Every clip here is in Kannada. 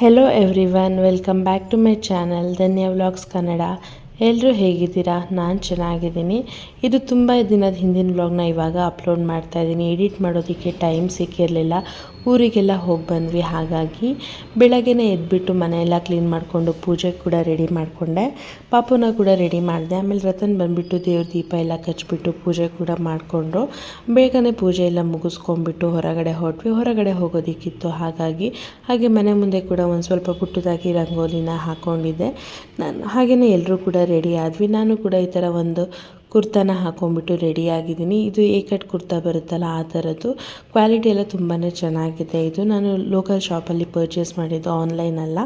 Hello everyone welcome back to my channel Dhanya vlogs Kannada ಎಲ್ಲರೂ ಹೇಗಿದ್ದೀರಾ? ನಾನು ಚೆನ್ನಾಗಿದ್ದೀನಿ. ಇದು ತುಂಬ ದಿನದ ಹಿಂದಿನ ವ್ಲಾಗ್ನ ಇವಾಗ ಅಪ್ಲೋಡ್ ಮಾಡ್ತಾ ಇದ್ದೀನಿ ಎಡಿಟ್ ಮಾಡೋದಕ್ಕೆ ಟೈಮ್ ಸಿಕ್ಕಿರಲಿಲ್ಲ. ಊರಿಗೆಲ್ಲ ಹೋಗಿ ಬಂದ್ವಿ. ಹಾಗಾಗಿ ಬೆಳಗ್ಗೆನೇ ಎದ್ಬಿಟ್ಟು ಮನೆಯೆಲ್ಲ ಕ್ಲೀನ್ ಮಾಡಿಕೊಂಡು ಪೂಜೆ ಕೂಡ ರೆಡಿ ಮಾಡಿಕೊಂಡೆ. ಪಾಪುನ ಕೂಡ ರೆಡಿ ಮಾಡಿದೆ. ಆಮೇಲೆ ರತನ್ ಬಂದುಬಿಟ್ಟು ದೇವ್ರ ದೀಪ ಎಲ್ಲ ಕಚ್ಚಿಬಿಟ್ಟು ಪೂಜೆ ಕೂಡ ಮಾಡಿಕೊಂಡು ಬೇಗನೆ ಪೂಜೆ ಎಲ್ಲ ಮುಗಿಸ್ಕೊಂಡ್ಬಿಟ್ಟು ಹೊರಗಡೆ ಹೊರಟ್ವಿ. ಹೊರಗಡೆ ಹೋಗೋದಿಕ್ಕಿತ್ತು. ಹಾಗಾಗಿ ಹಾಗೆ ಮನೆ ಮುಂದೆ ಕೂಡ ಒಂದು ಸ್ವಲ್ಪ ಪುಟ್ಟದಾಗಿ ರಂಗೋಲಿನ ಹಾಕ್ಕೊಂಡಿದ್ದೆ ನಾನು ಹಾಗೆಯೇ ಎಲ್ಲರೂ ಕೂಡ ರೆಡಿ ಆದ್ವಿ. ನಾನು ಕೂಡ ಈ ಥರ ಒಂದು ಕುರ್ತಾನ ಹಾಕೊಂಡ್ಬಿಟ್ಟು ರೆಡಿ ಆಗಿದ್ದೀನಿ. ಇದು ಏಕಟ್ ಕಟ್ ಕುರ್ತಾ ಬರುತ್ತಲ್ಲ, ಆ ಥರದ್ದು. ಕ್ವಾಲಿಟಿ ಎಲ್ಲ ತುಂಬಾ ಚೆನ್ನಾಗಿದೆ. ಇದು ನಾನು ಲೋಕಲ್ ಶಾಪಲ್ಲಿ ಪರ್ಚೇಸ್ ಮಾಡಿದ್ದು ಆನ್ಲೈನ್ ಅಲ್ಲ.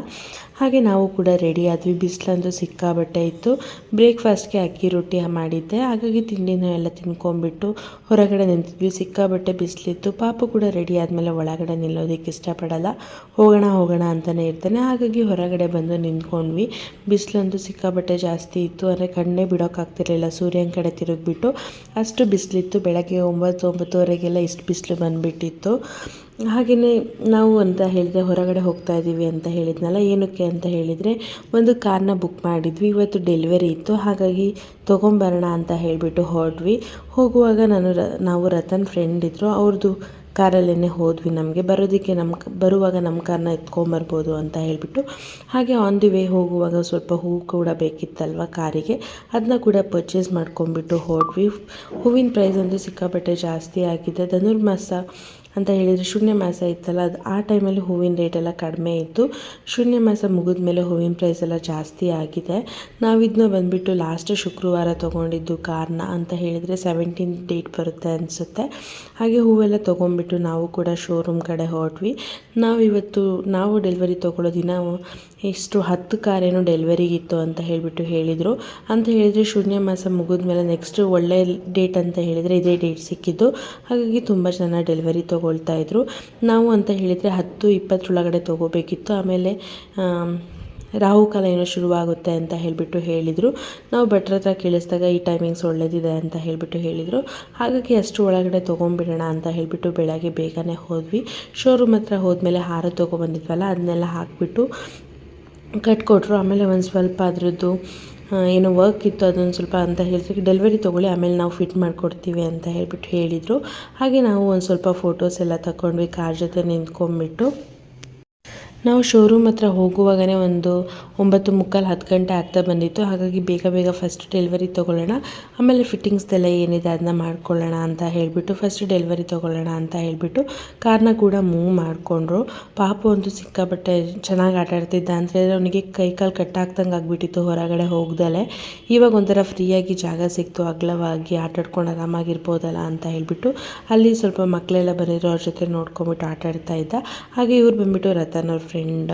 ಹಾಗೆ ನಾವು ಕೂಡ ರೆಡಿ ಆದ್ವಿ. ಬಿಸಿಲಂತೂ ಸಿಕ್ಕಾಬಟ್ಟೆ ಇತ್ತು. ಬ್ರೇಕ್ಫಾಸ್ಟ್ಗೆ ಅಕ್ಕಿ ರೊಟ್ಟಿ ಮಾಡಿದ್ದೆ. ಹಾಗಾಗಿ ತಿಂಡಿನ ಎಲ್ಲ ತಿನ್ಕೊಂಡ್ಬಿಟ್ಟು ಹೊರಗಡೆ ನಿಂತಿದ್ವಿ. ಸಿಕ್ಕಾಬಟ್ಟೆ ಬಿಸಿಲಿತ್ತು. ಪಾಪ ಕೂಡ ರೆಡಿ ಆದಮೇಲೆ ಒಳಗಡೆ ನಿಲ್ಲೋದಕ್ಕೆ ಇಷ್ಟಪಡಲ್ಲ. ಹೋಗೋಣ ಹೋಗೋಣ ಅಂತಲೇ ಇರ್ತಾನೆ. ಹಾಗಾಗಿ ಹೊರಗಡೆ ಬಂದು ನಿಂತ್ಕೊಂಡ್ವಿ. ಬಿಸಿಲಂತೂ ಸಿಕ್ಕಾಬಟ್ಟೆ ಜಾಸ್ತಿ ಇತ್ತು. ಅಂದರೆ ಕಣ್ಣೇ ಬಿಡೋಕ್ಕಾಗ್ತಿರಲಿಲ್ಲ ಸೂರ್ಯನ ಕಡೆ ತಿರುಗಿಬಿಟ್ಟು ಅಷ್ಟು ಬಿಸಿಲಿತ್ತು. ಬೆಳಗ್ಗೆ ಒಂಬತ್ತು, ಒಂಬತ್ತುವರೆಗೆಲ್ಲ ಇಷ್ಟು ಬಿಸಿಲು ಬಂದುಬಿಟ್ಟಿತ್ತು. ಹಾಗೆಯೇ ನಾವು ಅಂತ ಹೇಳಿದೆ ಹೊರಗಡೆ ಹೋಗ್ತಾ ಇದ್ದೀವಿ ಅಂತ ಹೇಳಿದ್ನಲ್ಲ, ಏನಕ್ಕೆ ಅಂತ ಹೇಳಿದರೆ ಒಂದು ಕಾರ್ನ ಬುಕ್ ಮಾಡಿದ್ವಿ. ಇವತ್ತು ಡೆಲಿವರಿ ಇತ್ತು. ಹಾಗಾಗಿ ತೊಗೊಂಬರೋಣ ಅಂತ ಹೇಳಿಬಿಟ್ಟು ಹೊರಟ್ವಿ. ಹೋಗುವಾಗ ನಾನು ನಾವು ರತನ್ ಫ್ರೆಂಡ್ ಇದ್ದರು ಅವ್ರದ್ದು ಕಾರಲ್ಲೇ ಹೋದ್ವಿ ನಮಗೆ. ಬರೋದಕ್ಕೆ ನಮ್ಮ ಬರುವಾಗ ನಮ್ಮ ಕಾರ್ನ ಎತ್ಕೊಂಬರ್ಬೋದು ಅಂತ ಹೇಳಿಬಿಟ್ಟು. ಹಾಗೆ ಆನ್ ದಿ ವೇ ಹೋಗುವಾಗ ಸ್ವಲ್ಪ ಹೂವು ಕೂಡ ಬೇಕಿತ್ತಲ್ವ ಕಾರಿಗೆ. ಅದನ್ನ ಕೂಡ ಪರ್ಚೇಸ್ ಮಾಡ್ಕೊಂಬಿಟ್ಟು ಹೋದ್ವಿ ಹೂವಿನ ಪ್ರೈಸ್ ಅಂತೂ ಸಿಕ್ಕಾಪಟ್ಟೆ ಜಾಸ್ತಿ ಆಗಿದೆ. ಧನುರ್ಮಾಸ ಅಂತ ಹೇಳಿದರೆ ಶೂನ್ಯ ಮಾಸ ಇತ್ತಲ್ಲ, ಅದು ಆ ಟೈಮಲ್ಲಿ ಹೂವಿನ ರೇಟ್ ಎಲ್ಲ ಕಡಿಮೆ ಇತ್ತು. ಶೂನ್ಯ ಮಾಸ ಮುಗಿದ ಮೇಲೆ ಹೂವಿನ ಪ್ರೈಸ್ ಎಲ್ಲ ಜಾಸ್ತಿ ಆಗಿದೆ. ನಾವು ಇದನ್ನ ಬಂದುಬಿಟ್ಟು ಲಾಸ್ಟ್ ಶುಕ್ರವಾರ ತೊಗೊಂಡಿದ್ದು ಕಾರ್ನ ಅಂತ ಹೇಳಿದರೆ ಸೆವೆಂಟೀನ್ ಡೇಟ್ ಬರುತ್ತೆ ಅನಿಸುತ್ತೆ. ಹಾಗೆ ಹೂವೆಲ್ಲ ತೊಗೊಂಡ್ಬಿಟ್ಟು ನಾವು ಕೂಡ ಶೋರೂಮ್ ಕಡೆ ಹೊರಟ್ವಿ. ನಾವು ಇವತ್ತು ನಾವು ಡೆಲಿವರಿ ತೊಗೊಳ್ಳೋ ದಿನ ಎಷ್ಟು ಹತ್ತು ಕಾರೇನೋ ಡೆಲಿವರಿಗಿತ್ತು ಅಂತ ಹೇಳಿಬಿಟ್ಟು ಹೇಳಿದರು. ಅಂತ ಹೇಳಿದರೆ ಶೂನ್ಯ ಮಾಸ ಮುಗಿದ ಮೇಲೆ ನೆಕ್ಸ್ಟ್ ಒಳ್ಳೆ ಡೇಟ್ ಅಂತ ಹೇಳಿದರೆ ಇದೇ ಡೇಟ್ ಸಿಕ್ಕಿದ್ದು. ಹಾಗಾಗಿ ತುಂಬ ಜನ ಡೆಲಿವರಿ ತೊಗೊಳ್ತಾ ಇದ್ರು. ನಾವು ಅಂತ ಹೇಳಿದರೆ ಹತ್ತು ಇಪ್ಪತ್ತರೊಳಗಡೆ ತೊಗೋಬೇಕಿತ್ತು. ಆಮೇಲೆ ರಾಹುಕಾಲ ಏನೋ ಶುರುವಾಗುತ್ತೆ ಅಂತ ಹೇಳಿಬಿಟ್ಟು ಹೇಳಿದರು. ನಾವು ಭಟ್ರ ಹತ್ರ ಕೇಳಿಸಿದಾಗ ಈ ಟೈಮಿಂಗ್ಸ್ ಒಳ್ಳೇದಿದೆ ಅಂತ ಹೇಳಿಬಿಟ್ಟು ಹೇಳಿದರು. ಹಾಗಾಗಿ ಅಷ್ಟು ಒಳಗಡೆ ತೊಗೊಂಬಿಡೋಣ ಅಂತ ಹೇಳಿಬಿಟ್ಟು ಬೆಳಗ್ಗೆ ಬೇಗನೆ ಹೋದ್ವಿ. ಶೋರೂಮ್ ಹತ್ರ ಹೋದ್ಮೇಲೆ ಹಾರ ತೊಗೊಬಂದಿದ್ವಲ್ಲ ಅದನ್ನೆಲ್ಲ ಹಾಕಿಬಿಟ್ಟು ಕಟ್ಕೊಟ್ರು, ಆಮೇಲೆ ಒಂದು ಸ್ವಲ್ಪ ಅದರದ್ದು ಏನೋ ವರ್ಕ್ ಇತ್ತು, ಅದೊಂದು ಸ್ವಲ್ಪ ಅಂತ ಹೇಳಿದ್ರೆ ಡೆಲಿವರಿ ತೊಗೊಳ್ಳಿ, ಆಮೇಲೆ ನಾವು ಫಿಟ್ ಮಾಡಿಕೊಡ್ತೀವಿ ಅಂತ ಹೇಳಿಬಿಟ್ಟು ಹೇಳಿದರು. ಹಾಗೆ ನಾವು ಒಂದು ಸ್ವಲ್ಪ ಫೋಟೋಸ್ ಎಲ್ಲ ತಗೊಂಡ್ವಿ ಕಾರ್ ಜೊತೆ ನಿಂತ್ಕೊಂಡ್ಬಿಟ್ಟು. ನಾವು ಶೋರೂಮ್ ಹತ್ರ ಹೋಗುವಾಗಲೇ ಒಂದು ಒಂಬತ್ತು ಮುಕ್ಕಾಲು ಹತ್ತು ಗಂಟೆ ಆಗ್ತಾ ಬಂದಿತ್ತು. ಹಾಗಾಗಿ ಬೇಗ ಬೇಗ ಫಸ್ಟ್ ಡೆಲಿವರಿ ತೊಗೊಳ್ಳೋಣ. ಆಮೇಲೆ ಫಿಟ್ಟಿಂಗ್ಸ್ದೆಲ್ಲ ಏನಿದೆ ಅದನ್ನ ಮಾಡ್ಕೊಳ್ಳೋಣ ಅಂತ ಹೇಳಿಬಿಟ್ಟು ಫಸ್ಟ್ ಡೆಲಿವರಿ ತೊಗೊಳ್ಳೋಣ ಅಂತ ಹೇಳಿಬಿಟ್ಟು ಕಾರ್ನ ಕೂಡ ಮೂವ್ ಮಾಡಿಕೊಂಡ್ರು. ಪಾಪು ಅಂತೂ ಸಿಕ್ಕಾಬಟ್ಟೆ ಚೆನ್ನಾಗಿ ಆಟ ಆಡ್ತಿದ್ದ ಅಂದರೆ ಅವನಿಗೆ ಕೈ ಕಾಲು ಕಟ್ಟಾಗ್ದಂಗೆ ಆಗಿಬಿಟ್ಟಿತ್ತು ಹೊರಗಡೆ ಹೋಗ್ದಲೆ. ಇವಾಗ ಒಂಥರ ಫ್ರೀಯಾಗಿ ಜಾಗ ಸಿಕ್ತು, ಅಗಲವಾಗಿ ಆಟಾಡ್ಕೊಂಡು ಆರಾಮಾಗಿರ್ಬೋದಲ್ಲ ಅಂತ ಹೇಳಿಬಿಟ್ಟು ಅಲ್ಲಿ ಸ್ವಲ್ಪ ಮಕ್ಕಳೆಲ್ಲ ಬಂದಿರೋ ಅವ್ರ ಜೊತೆ ನೋಡ್ಕೊಂಬಿಟ್ಟು ಆಟ ಆಡ್ತಾ ಇದ್ದ. ಹಾಗೆ ಇವ್ರು ಬಂದ್ಬಿಟ್ಟು ರತನ್ ಅವ್ರ ಫ್ರೆಂಡ್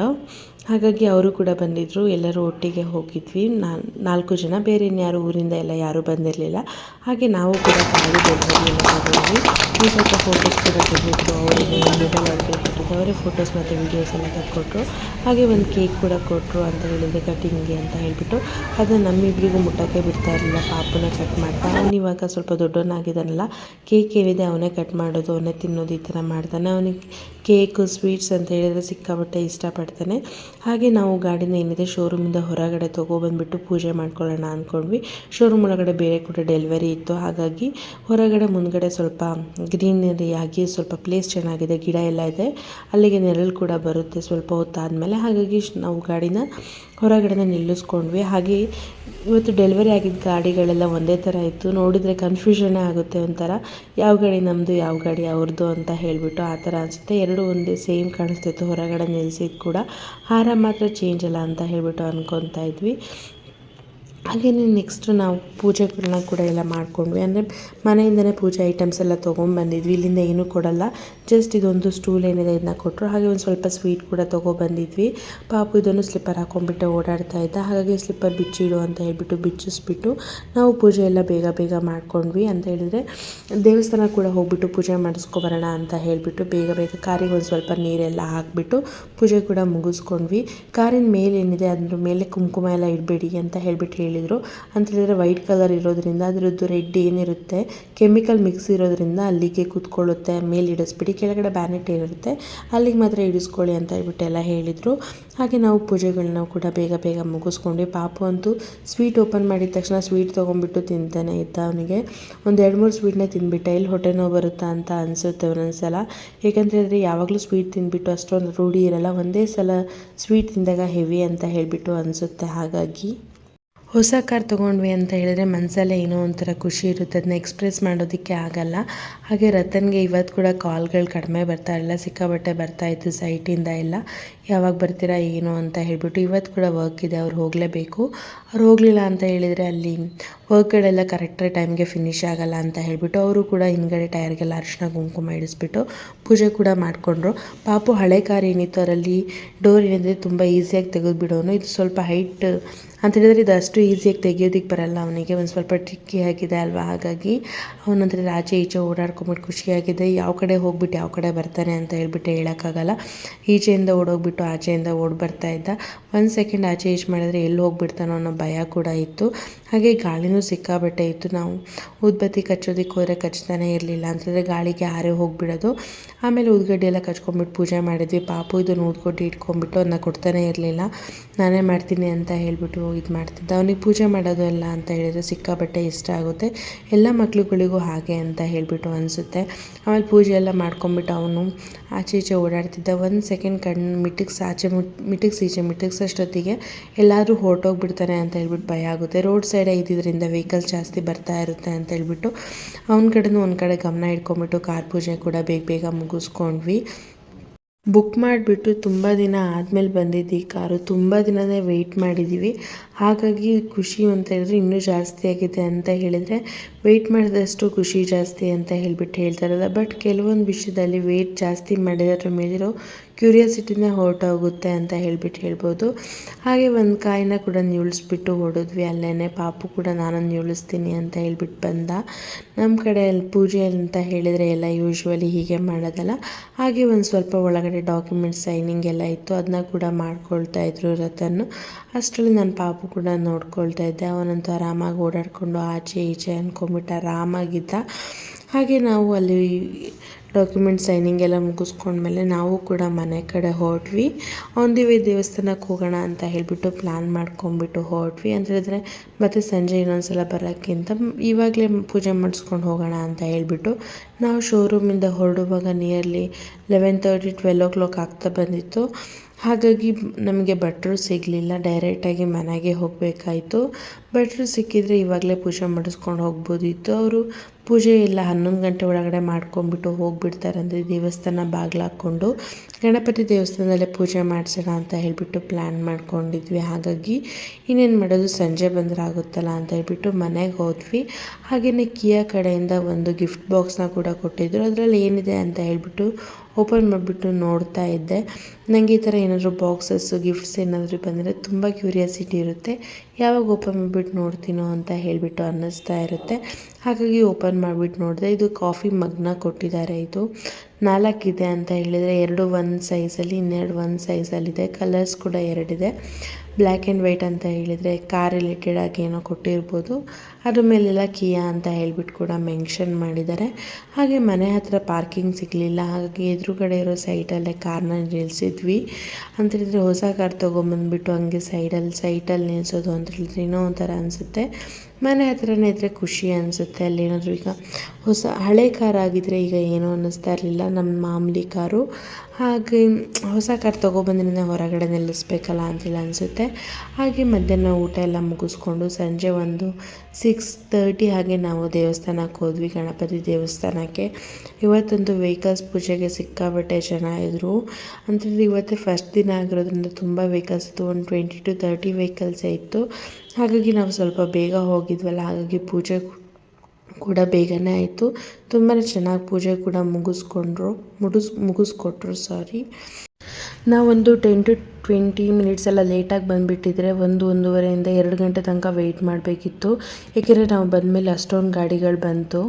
ಹಾಗಾಗಿ ಅವರು ಕೂಡ ಬಂದಿದ್ದರು ಎಲ್ಲರೂ ಒಟ್ಟಿಗೆ ಹೋಗಿದ್ವಿ. ನಾನು ನಾಲ್ಕು ಜನ. ಬೇರೆ ಇನ್ಯಾರು ಊರಿಂದ ಎಲ್ಲ ಯಾರೂ ಬಂದಿರಲಿಲ್ಲ. ಹಾಗೆ ನಾವು ಕೂಡ ಕಾಲಿ ಡೆಲಿವರಿ ಎಲ್ಲ ಸ್ವಲ್ಪ ಫೋಟೋಸ್ ಕೂಡ ತೆಗೆದಿದ್ರು ಅವರಿಗೆ ಕೊಟ್ಟಿದ್ದು ಅವರೇ ಫೋಟೋಸ್ ಮತ್ತು ವೀಡಿಯೋಸ್ ಎಲ್ಲ ತೆಗೆದುಕೊಟ್ರು. ಹಾಗೆ ಒಂದು ಕೇಕ್ ಕೂಡ ಕೊಟ್ಟರು ಅಂತ ಹೇಳಿದೆ ಕಟಿಂಗ್ಗೆ ಅಂತ ಹೇಳಿಬಿಟ್ಟು. ಅದು ನಮ್ಮಿಬ್ಬರಿಗೂ ಮುಟ್ಟೋಕ್ಕೆ ಬಿಡ್ತಾ ಇರಲಿಲ್ಲ. ಪಾಪನ ಕಟ್ ಮಾಡ್ತಾ ಅವನು ಇವಾಗ ಸ್ವಲ್ಪ ದೊಡ್ಡವನಾಗಿದ್ದಾನಲ್ಲ. ಕೇಕ್ ಏನಿದೆ ಅವನೇ ಕಟ್ ಮಾಡೋದು, ಅವನೇ ತಿನ್ನೋದು ಈ ಥರ ಮಾಡ್ತಾನೆ. ಅವನಿಗೆ ಕೇಕು, ಸ್ವೀಟ್ಸ್ ಅಂತ ಹೇಳಿದರೆ ಸಿಕ್ಕಾಪಟ್ಟೆ ಇಷ್ಟಪಡ್ತಾನೆ. ಹಾಗೆ ನಾವು ಗಾಡಿನ ಏನಿದೆ ಶೋರೂಮಿಂದ ಹೊರಗಡೆ ತೊಗೊಬಂದ್ಬಿಟ್ಟು ಪೂಜೆ ಮಾಡ್ಕೊಳ್ಳೋಣ ಅಂದ್ಕೊಂಡ್ವಿ. ಶೋರೂಮ್ ಒಳಗಡೆ ಬೇರೆ ಕೂಡ ಡೆಲಿವರಿ ಇತ್ತು. ಹಾಗಾಗಿ ಹೊರಗಡೆ ಮುಂದ್ಗಡೆ ಸ್ವಲ್ಪ ಗ್ರೀನರಿ ಆಗಿ ಸ್ವಲ್ಪ ಪ್ಲೇಸ್ ಚೆನ್ನಾಗಿದೆ, ಗಿಡ ಎಲ್ಲ ಇದೆ. ಅಲ್ಲಿಗೆ ನೆರಳು ಕೂಡ ಬರುತ್ತೆ ಸ್ವಲ್ಪ ಹೊತ್ತಾದಮೇಲೆ. ಹಾಗಾಗಿ ನಾವು ಗಾಡಿನ ಹೊರಗಡೆ ನಿಲ್ಲಿಸ್ಕೊಂಡ್ವಿ. ಹಾಗೆ ಇವತ್ತು ಡೆಲಿವರಿ ಆಗಿದ್ದ ಗಾಡಿಗಳೆಲ್ಲ ಒಂದೇ ಥರ ಇತ್ತು. ನೋಡಿದರೆ ಕನ್ಫ್ಯೂಷನೇ ಆಗುತ್ತೆ ಒಂಥರ. ಯಾವ ಗಾಡಿ ನಮ್ಮದು ಯಾವ ಗಾಡಿ ಅವ್ರದ್ದು ಅಂತ ಹೇಳಿಬಿಟ್ಟು ಆ ಥರ ಅನಿಸುತ್ತೆ. ಎರಡು ಒಂದೇ ಸೇಮ್ ಕಾಣಿಸ್ತಿತ್ತು. ಹೊರಗಡೆ ನಿಲ್ಲಿಸಿದ್ದು ಕೂಡ. ಹಾರ ಮಾತ್ರ ಚೇಂಜ್ ಅಲ್ಲ ಅಂತ ಹೇಳಿಬಿಟ್ಟು ಅನ್ಕೊತಾ ಇದ್ವಿ. ಹಾಗೆಯೇ ನೆಕ್ಸ್ಟ್ ನಾವು ಪೂಜೆಗಳನ್ನ ಕೂಡ ಎಲ್ಲ ಮಾಡ್ಕೊಂಡ್ವಿ. ಅಂದರೆ ಮನೆಯಿಂದನೇ ಪೂಜೆ ಐಟಮ್ಸ್ ಎಲ್ಲ ತೊಗೊಂಬಂದಿದ್ವಿ ಇಲ್ಲಿಂದ ಏನೂ ಕೊಡಲ್ಲ. ಜಸ್ಟ್ ಇದೊಂದು ಸ್ಟೂಲ್ ಏನಿದೆ ಇದನ್ನ ಕೊಟ್ಟರು ಹಾಗೆ ಒಂದು ಸ್ವಲ್ಪ ಸ್ವೀಟ್ ಕೂಡ ತೊಗೊಬಂದಿದ್ವಿ ಪಾಪು ಇದನ್ನು ಸ್ಲಿಪ್ಪರ್ ಹಾಕೊಂಡ್ಬಿಟ್ಟು ಓಡಾಡ್ತಾ ಇದ್ದ. ಹಾಗಾಗಿ ಸ್ಲಿಪ್ಪರ್ ಬಿಚ್ಚಿಡು ಅಂತ ಹೇಳ್ಬಿಟ್ಟು ಬಿಚ್ಚಿಸ್ಬಿಟ್ಟು ನಾವು ಪೂಜೆ ಎಲ್ಲ ಬೇಗ ಬೇಗ ಮಾಡ್ಕೊಂಡ್ವಿ ಅಂತ ಹೇಳಿದರೆ, ದೇವಸ್ಥಾನ ಕೂಡ ಹೋಗ್ಬಿಟ್ಟು ಪೂಜೆ ಮಾಡಿಸ್ಕೊಬರೋಣ ಅಂತ ಹೇಳಿಬಿಟ್ಟು ಬೇಗ ಬೇಗ ಕಾರಿಗೆ ಒಂದು ಸ್ವಲ್ಪ ನೀರೆಲ್ಲ ಹಾಕಿಬಿಟ್ಟು ಪೂಜೆ ಕೂಡ ಮುಗಿಸ್ಕೊಂಡ್ವಿ. ಕಾರಿನ ಮೇಲೆ ಏನಿದೆ ಅದ್ರ ಮೇಲೆ ಕುಂಕುಮ ಎಲ್ಲ ಇಡಬೇಡಿ ಅಂತ ಹೇಳಿಬಿಟ್ಟು ಹೇಳಿ ಹೇಳಿದರು. ಅಂತ ಹೇಳಿದ್ರೆ ವೈಟ್ ಕಲರ್ ಇರೋದ್ರಿಂದ ಅದರದ್ದು ರೆಡ್ ಏನಿರುತ್ತೆ ಕೆಮಿಕಲ್ ಮಿಕ್ಸ್ ಇರೋದ್ರಿಂದ ಅಲ್ಲಿಗೆ ಕೂತ್ಕೊಳ್ಳುತ್ತೆ, ಮೇಲೆ ಇಡಿಸ್ಬಿಡಿ, ಕೆಳಗಡೆ ಬ್ಯಾನೆಟ್ ಏನಿರುತ್ತೆ, ಅಲ್ಲಿಗೆ ಮಾತ್ರ ಇಡಿಸ್ಕೊಳ್ಳಿ ಅಂತ ಹೇಳ್ಬಿಟ್ಟು ಎಲ್ಲ ಹೇಳಿದರು. ಹಾಗೆ ನಾವು ಪೂಜೆಗಳನ್ನ ಕೂಡ ಬೇಗ ಬೇಗ ಮುಗಿಸ್ಕೊಂಡ್ವಿ ಪಾಪು ಅಂತೂ ಸ್ವೀಟ್ ಓಪನ್ ಮಾಡಿದ ತಕ್ಷಣ ಸ್ವೀಟ್ ತೊಗೊಂಡ್ಬಿಟ್ಟು ತಿಂತಾನೆ ಇದ್ದ ಅವನಿಗೆ. ಒಂದು ಎರಡು ಮೂರು ಸ್ವೀಟ್ನ ತಿಂದ್ಬಿಟ್ಟೆ ಇಲ್ಲಿ ಹೊಟ್ಟೆ ನೋವು ಬರುತ್ತಾ ಅಂತ ಅನಿಸುತ್ತೆ ಒಂದೊಂದ್ಸಲ. ಏಕೆಂದರೆ ಯಾವಾಗಲೂ ಸ್ವೀಟ್ ತಿಂದ್ಬಿಟ್ಟು ಅಷ್ಟೊಂದು ರೂಢಿ ಇರಲ್ಲ, ಒಂದೇ ಸಲ ಸ್ವೀಟ್ ತಿಂದಾಗ ಹೆವಿ ಅಂತ ಹೇಳಿಬಿಟ್ಟು ಅನಿಸುತ್ತೆ ಹಾಗಾಗಿ. ಹೊಸ ಕಾರ್ ತೊಗೊಂಡ್ವಿ ಅಂತ ಹೇಳಿದ್ರೆ ಮನಸ್ಸಲ್ಲೇ ಏನೋ ಒಂಥರ ಖುಷಿ ಇರುತ್ತೆ. ಅದನ್ನ ಎಕ್ಸ್ಪ್ರೆಸ್ ಮಾಡೋದಕ್ಕೆ ಆಗಲ್ಲ. ಹಾಗೆ ರತನ್ಗೆ ಇವತ್ತು ಕೂಡ ಕಾಲ್ಗಳು ಕಡಿಮೆ ಬರ್ತಾ ಇರಲಿಲ್ಲ ಸಿಕ್ಕಾಬಟ್ಟೆ ಬರ್ತಾ ಇತ್ತು ಸೈಟಿಂದ ಎಲ್ಲ. ಯಾವಾಗ ಬರ್ತೀರಾ, ಏನು ಅಂತ ಹೇಳಿಬಿಟ್ಟು ಇವತ್ತು ಕೂಡ ವರ್ಕ್ ಇದೆ, ಅವ್ರು ಹೋಗಲೇಬೇಕು. ಅವ್ರು ಹೋಗಲಿಲ್ಲ ಅಂತ ಹೇಳಿದರೆ ಅಲ್ಲಿ ವರ್ಕ್ಗಳೆಲ್ಲ ಕರೆಕ್ಟಾಗಿ ಟೈಮ್ಗೆ ಫಿನಿಶ್ ಆಗಲ್ಲ ಅಂತ ಹೇಳಿಬಿಟ್ಟು ಅವರು ಕೂಡ ಹಿಂದ್ಗಡೆ ಟೈರ್ಗೆಲ್ಲ ಅರಿಶಿನ ಕುಂಕುಮ ಇಡಿಸ್ಬಿಟ್ಟು ಪೂಜೆ ಕೂಡ ಮಾಡಿಕೊಂಡ್ರು. ಪಾಪು ಹಳೆ ಕಾರ್ ಏನಿತ್ತು ಅದರಲ್ಲಿ ಡೋರ್ ಏನಿದೆ ತುಂಬ ಈಸಿಯಾಗಿ ತೆಗೆದುಬಿಡೋನು ಇದು ಸ್ವಲ್ಪ ಹೈಟ್ ಅಂತ ಹೇಳಿದರೆ ಇದು ಅಷ್ಟು ಈಸಿಯಾಗಿ ತೆಗಿಯೋದಕ್ಕೆ ಬರಲ್ಲ ಅವನಿಗೆ, ಒಂದು ಸ್ವಲ್ಪ ಟ್ರಿಕ್ಕಿ ಆಗಿದೆ ಅಲ್ವಾ? ಹಾಗಾಗಿ ಅವನಂದರೆ ಆಚೆ ಈಚೆ ಓಡಾಡ್ಕೊಂಬಿಟ್ಟು ಖುಷಿಯಾಗಿದೆ. ಯಾವ ಕಡೆ ಹೋಗ್ಬಿಟ್ಟು ಯಾವ ಕಡೆ ಬರ್ತಾನೆ ಅಂತ ಹೇಳಿಬಿಟ್ಟು ಹೇಳೋಕ್ಕಾಗಲ್ಲ. ಈಚೆಯಿಂದ ಓಡೋಗ್ಬಿಟ್ಟು ಆಚೆಯಿಂದ ಓಡಿ ಬರ್ತಾ ಇದ್ದ. ಒಂದು ಸೆಕೆಂಡ್ ಆಚೆ ಈಚೆ ಮಾಡಿದ್ರೆ ಎಲ್ಲಿ ಹೋಗ್ಬಿಡ್ತಾನೋ ಅನ್ನೋ ಭಯ ಕೂಡ ಇತ್ತು. ಹಾಗೆ ಗಾಳಿನೂ ಸಿಕ್ಕಾಬಟ್ಟೆ ಇತ್ತು. ನಾವು ಊದ್ಬತ್ತಿ ಕಚ್ಚೋದಕ್ಕೆ ಹೋದರೆ ಕಚ್ತಾನೆ ಇರಲಿಲ್ಲ ಅಂತಂದರೆ ಗಾಳಿಗೆ ಹಾರೆ ಹೋಗಿಬಿಡೋದು. ಆಮೇಲೆ ಊದ್ಗಡ್ಡೆ ಎಲ್ಲ ಕಚ್ಕೊಂಬಿಟ್ಟು ಪೂಜೆ ಮಾಡಿದ್ವಿ. ಪಾಪು ಇದನ್ನು ಊದ್ಕೊಟ್ಟು ಇಟ್ಕೊಂಡ್ಬಿಟ್ಟು ಅದನ್ನ ಕೊಡ್ತಾನೆ ಇರಲಿಲ್ಲ. ನಾನೇ ಮಾಡ್ತೀನಿ ಅಂತ ಹೇಳಿಬಿಟ್ಟು ಇದು ಮಾಡ್ತಿದ್ದ. ಅವನಿಗೆ ಪೂಜೆ ಮಾಡೋದು ಎಲ್ಲ ಅಂತ ಹೇಳಿದರೆ ಸಿಕ್ಕಾಬಟ್ಟೆ ಇಷ್ಟ ಆಗುತ್ತೆ. ಎಲ್ಲ ಮಕ್ಳುಗಳಿಗೂ ಹಾಗೆ ಅಂತ ಹೇಳಿಬಿಟ್ಟು ಅನಿಸುತ್ತೆ. ಆಮೇಲೆ ಪೂಜೆ ಎಲ್ಲ ಮಾಡ್ಕೊಂಬಿಟ್ಟು ಅವನು ಆಚೆ ಈಚೆ ಓಡಾಡ್ತಿದ್ದ. ಒಂದು ಸೆಕೆಂಡ್ ಕಣ್ಣು ಮಿಟಕ್ಸ್ ಆಚೆ ಮುಟ್ ಮಿಟಕ್ಸ್ ಈಚೆ ಮಿಟಕ್ಸ್ ಅಷ್ಟೊತ್ತಿಗೆ ಎಲ್ಲಾದರೂ ಹೊರಟೋಗ್ಬಿಡ್ತಾನೆ ಅಂತ ಹೇಳ್ಬಿಟ್ಟು ಭಯ ಆಗುತ್ತೆ. ರೋಡ್ ಸೈಡ್ ಇದ್ದಿದ್ದರಿಂದ ವೆಹಿಕಲ್ ಜಾಸ್ತಿ ಬರ್ತಾ ಇರುತ್ತೆ ಅಂತ ಹೇಳ್ಬಿಟ್ಟು ಅವ್ನ ಕಡೆನೂ ಒಂದು ಕಡೆ ಗಮನ ಇಟ್ಕೊಂಬಿಟ್ಟು ಕಾರ್ ಪೂಜೆ ಕೂಡ ಬೇಗ ಬೇಗ ಮುಗಿಸ್ಕೊಂಡ್ವಿ. ಬುಕ್ ಮಾಡಿಬಿಟ್ಟು ತುಂಬ ದಿನ ಆದಮೇಲೆ ಬಂದಿದ್ದು ಈ ಕಾರು ತುಂಬ ದಿನನೇ ವೆಯ್ಟ್ ಮಾಡಿದ್ದೀವಿ ಹಾಗಾಗಿ ಖುಷಿ ಅಂತ ಹೇಳಿದ್ರೆ ಇನ್ನೂ ಜಾಸ್ತಿ ಆಗಿದೆ ಅಂತ ಹೇಳಿದರೆ ವೆಯ್ಟ್ ಮಾಡಿದಷ್ಟು ಖುಷಿ ಜಾಸ್ತಿ ಅಂತ ಹೇಳಿಬಿಟ್ಟು ಹೇಳ್ತಾರಲ್ಲ ಬಟ್ ಕೆಲವೊಂದು ವಿಷಯದಲ್ಲಿ ವೆಯ್ಟ್ ಜಾಸ್ತಿ ಮಾಡಿದರ ಮೇಲಿರೋ ಕ್ಯೂರಿಯಾಸಿಟಿನೇ ಹೊರಟೋಗುತ್ತೆ ಅಂತ ಹೇಳಿಬಿಟ್ಟು ಹೇಳ್ಬೋದು. ಹಾಗೆ ಒಂದು ಕಾಯಿನ ಕೂಡ ನೀಳಿಸ್ಬಿಟ್ಟು ಹೊಡಿದ್ವಿ ಅಲ್ಲೇ ಪಾಪು ಕೂಡ ನಾನು ನೀಳಿಸ್ತೀನಿ ಅಂತ ಹೇಳಿಬಿಟ್ಟು ಬಂದ. ನಮ್ಮ ಕಡೆ ಅಲ್ಲಿ ಪೂಜೆ ಅಂತ ಹೇಳಿದರೆ ಎಲ್ಲ ಯೂಶ್ವಲಿ ಹೀಗೆ ಮಾಡೋದಲ್ಲ. ಹಾಗೆ ಒಂದು ಸ್ವಲ್ಪ ಒಳಗಡೆ ಡಾಕ್ಯುಮೆಂಟ್ಸ್ ಸೈನಿಂಗ್ ಎಲ್ಲ ಇತ್ತು ಅದನ್ನ ಕೂಡ ಮಾಡ್ಕೊಳ್ತಾ ಇದ್ರು ರಥನ್ನು ಅಷ್ಟರಲ್ಲಿ ನನ್ನ ಪಾಪು ಕೂಡ ನೋಡ್ಕೊಳ್ತಾ ಇದ್ದೆ, ಅವನಂತೂ ಆರಾಮಾಗಿ ಓಡಾಡಿಕೊಂಡು ಆಚೆ ಈಚೆ ಅಂದ್ಕೊಂಬಿಟ್ಟು ಆರಾಮಾಗಿದ್ದ. ಹಾಗೆ ನಾವು ಅಲ್ಲಿ ಡಾಕ್ಯುಮೆಂಟ್ ಸೈನಿಂಗ್ ಎಲ್ಲ ಮುಗಿಸ್ಕೊಂಡ್ಮೇಲೆ ನಾವು ಕೂಡ ಮನೆ ಕಡೆ ಹೊರಟ್ವಿ. ಆನ್ ದಿ ವೇ ದೇವಸ್ಥಾನಕ್ಕೆ ಹೋಗೋಣ ಅಂತ ಹೇಳಿಬಿಟ್ಟು ಪ್ಲ್ಯಾನ್ ಮಾಡ್ಕೊಂಬಿಟ್ಟು ಹೊರಟ್ವಿ. ಅಂತ ಹೇಳಿದ್ರೆ, ಮತ್ತು ಸಂಜೆ ಇನ್ನೊಂದು ಸಲ ಬರೋಕ್ಕಿಂತ ಇವಾಗಲೇ ಪೂಜೆ ಮಾಡಿಸ್ಕೊಂಡು ಹೋಗೋಣ ಅಂತ ಹೇಳಿಬಿಟ್ಟು ನಾವು ಶೋರೂಮಿಂದ ಹೊರಡುವಾಗ nearly eleven thirty twelve o'clock ಆಗ್ತಾ ಬಂದಿತ್ತು. ಹಾಗಾಗಿ ನಮಗೆ ಭಟ್ರು ಸಿಗಲಿಲ್ಲ. ಡೈರೆಕ್ಟಾಗಿ ಮನೆಗೆ ಹೋಗಬೇಕಾಯಿತು. ಭಟ್ರು ಸಿಕ್ಕಿದರೆ ಇವಾಗಲೇ ಪೂಜೆ ಮಾಡಿಸ್ಕೊಂಡು ಹೋಗ್ಬೋದಿತ್ತು. ಅವರು ಪೂಜೆ ಎಲ್ಲ ಹನ್ನೊಂದು ಗಂಟೆ ಒಳಗಡೆ ಮಾಡ್ಕೊಂಬಿಟ್ಟು ಹೋಗ್ಬಿಡ್ತಾರಂದರೆ ದೇವಸ್ಥಾನ ಬಾಗಿಲು ಹಾಕ್ಕೊಂಡು. ಗಣಪತಿ ದೇವಸ್ಥಾನದಲ್ಲೇ ಪೂಜೆ ಮಾಡಿಸೋಣ ಅಂತ ಹೇಳಿಬಿಟ್ಟು ಪ್ಲ್ಯಾನ್ ಮಾಡ್ಕೊಂಡಿದ್ವಿ. ಹಾಗಾಗಿ ಇನ್ನೇನು ಮಾಡೋದು ಸಂಜೆ ಬಂದರೆ ಆಗುತ್ತಲ್ಲ ಅಂತ ಹೇಳ್ಬಿಟ್ಟು ಮನೆಗೆ ಹೋದ್ವಿ. ಹಾಗೆಯೇ ಕಿಯಾ ಕಡೆಯಿಂದ ಒಂದು ಗಿಫ್ಟ್ ಬಾಕ್ಸ್ನ ಕೂಡ ಕೊಟ್ಟಿದ್ದರು ಅದರಲ್ಲಿ ಏನಿದೆ ಅಂತ ಹೇಳ್ಬಿಟ್ಟು ಓಪನ್ ಮಾಡಿಬಿಟ್ಟು ನೋಡ್ತಾ ಇದ್ದೆ. ನನಗೆ ಈ ಥರ ಏನಾದರೂ ಬಾಕ್ಸಸ್ಸು ಗಿಫ್ಟ್ಸ್ ಏನಾದರೂ ಬಂದರೆ ತುಂಬ ಕ್ಯೂರಿಯಾಸಿಟಿ ಇರುತ್ತೆ. ಯಾವಾಗ ಓಪನ್ ಮಾಡಿಬಿಟ್ಟು ನೋಡ್ತೀನೋ ಅಂತ ಹೇಳಿಬಿಟ್ಟು ಅನ್ನಿಸ್ತಾ ಇರುತ್ತೆ. ಹಾಗಾಗಿ ಓಪನ್ ಮಾಡಿಬಿಟ್ಟು ನೋಡಿದೆ. ಇದು ಕಾಫಿ ಮಗ್ನ ಕೊಟ್ಟಿದ್ದಾರೆ ಇದು. ನಾಲ್ಕಿದೆ ಅಂತ ಹೇಳಿದರೆ ಎರಡು ಒಂದು ಸೈಜಲ್ಲಿ ಇನ್ನೆರಡು ಒಂದು ಸೈಜಲ್ಲಿದೆ ಕಲರ್ಸ್ ಕೂಡ ಎರಡಿದೆ. ಬ್ಲ್ಯಾಕ್ ಆ್ಯಂಡ್ ವೈಟ್ ಅಂತ ಹೇಳಿದರೆ ಕಾರ್ ರಿಲೇಟೆಡ್ ಆಗಿ ಏನೋ ಕೊಟ್ಟಿರ್ಬೋದು. ಅದ್ರ ಮೇಲೆಲ್ಲ ಕಿಯಾ ಅಂತ ಹೇಳ್ಬಿಟ್ಟು ಕೂಡ ಮೆನ್ಷನ್ ಮಾಡಿದ್ದಾರೆ. ಹಾಗೆ ಮನೆ ಹತ್ರ ಪಾರ್ಕಿಂಗ್ ಸಿಗಲಿಲ್ಲ. ಹಾಗಾಗಿ ಎದುರುಗಡೆ ಇರೋ ಸೈಟಲ್ಲೇ ಕಾರ್ನ ನಿಲ್ಲಿಸಿದ್ವಿ. ಅಂತ ಹೇಳಿದ್ರೆ ಹೊಸ ಕಾರ್ ತೊಗೊಂಬಂದ್ಬಿಟ್ಟು ಹಂಗೆ ಸೈಡಲ್ಲಿ ಸೈಟಲ್ಲಿ ನಿಲ್ಲಿಸೋದು ಅಂತ ಹೇಳಿದ್ರೆ ಏನೋ ಒಂಥರ ಅನಿಸುತ್ತೆ. ಮನೆ ಹತ್ರನೇ ಇದ್ದರೆ ಖುಷಿ ಅನಿಸುತ್ತೆ ಅಲ್ಲೇನಾದರೂ ಈಗ ಹೊಸ ಹಳೆ ಕಾರ್ ಆಗಿದ್ದರೆ ಈಗ ಏನೂ ಅನ್ನಿಸ್ತಾ ಇರಲಿಲ್ಲ ನಮ್ಮ ಮಾಮೂಲಿ ಕಾರು. ಹಾಗೆ ಹೊಸ ಕಾರ್ ತೊಗೊಬಂದ್ರಿಂದ ಹೊರಗಡೆ ನಿಲ್ಲಿಸ್ಬೇಕಲ್ಲ ಅಂತೇಳಿ ಅನಿಸುತ್ತೆ. ಹಾಗೆ ಮಧ್ಯಾಹ್ನ ಊಟ ಎಲ್ಲ ಮುಗಿಸ್ಕೊಂಡು ಸಂಜೆ ಒಂದು ಸಿಕ್ಸ್ ತರ್ಟಿ ಹಾಗೆ ನಾವು ದೇವಸ್ಥಾನಕ್ಕೆ ಹೋದ್ವಿ. ಗಣಪತಿ ದೇವಸ್ಥಾನಕ್ಕೆ. ಇವತ್ತೊಂದು ವೆಹಿಕಲ್ಸ್ ಪೂಜೆಗೆ ಸಿಕ್ಕಾಬಟ್ಟೆ ಜನ ಇದ್ದರು ಅಂತಂದರೆ ಇವತ್ತೇ ಫಸ್ಟ್ ದಿನ ಆಗಿರೋದ್ರಿಂದ ತುಂಬ ವೆಹಿಕಲ್ಸ್ ಇತ್ತು. ಒಂದು ಟ್ವೆಂಟಿ ಟು ತರ್ಟಿ ವೆಹಿಕಲ್ಸೇ ಇತ್ತು. ಹಾಗಾಗಿ ನಾವು ಸ್ವಲ್ಪ ಬೇಗ ಹೋಗಿದ್ವಲ್ಲ. ಹಾಗಾಗಿ ಪೂಜೆ ಕೂಡ ಬೇಗನೆ ಆಯಿತು. ತುಂಬಾ ಚೆನ್ನಾಗಿ ಪೂಜೆ ಕೂಡ ಮುಗಿಸ್ಕೊಂಡ್ರು. ಮುಗಿಸ್ ಮುಗಿಸ್ಕೊಟ್ರು ಸಾರಿ ನಾವೊಂದು ಟೆನ್ ಟು ಟ್ವೆಂಟಿ ಮಿನಿಟ್ಸ್ ಎಲ್ಲ ಲೇಟಾಗಿ ಬಂದುಬಿಟ್ಟಿದ್ರೆ ಒಂದು ಒಂದೂವರೆಯಿಂದ ಎರಡು ಗಂಟೆ ತನಕ ವೆಯ್ಟ್ ಮಾಡಬೇಕಿತ್ತು. ಏಕೆಂದರೆ ನಾವು ಬಂದಮೇಲೆ ಅಷ್ಟೊಂದು ಗಾಡಿಗಳು ಬಂತು.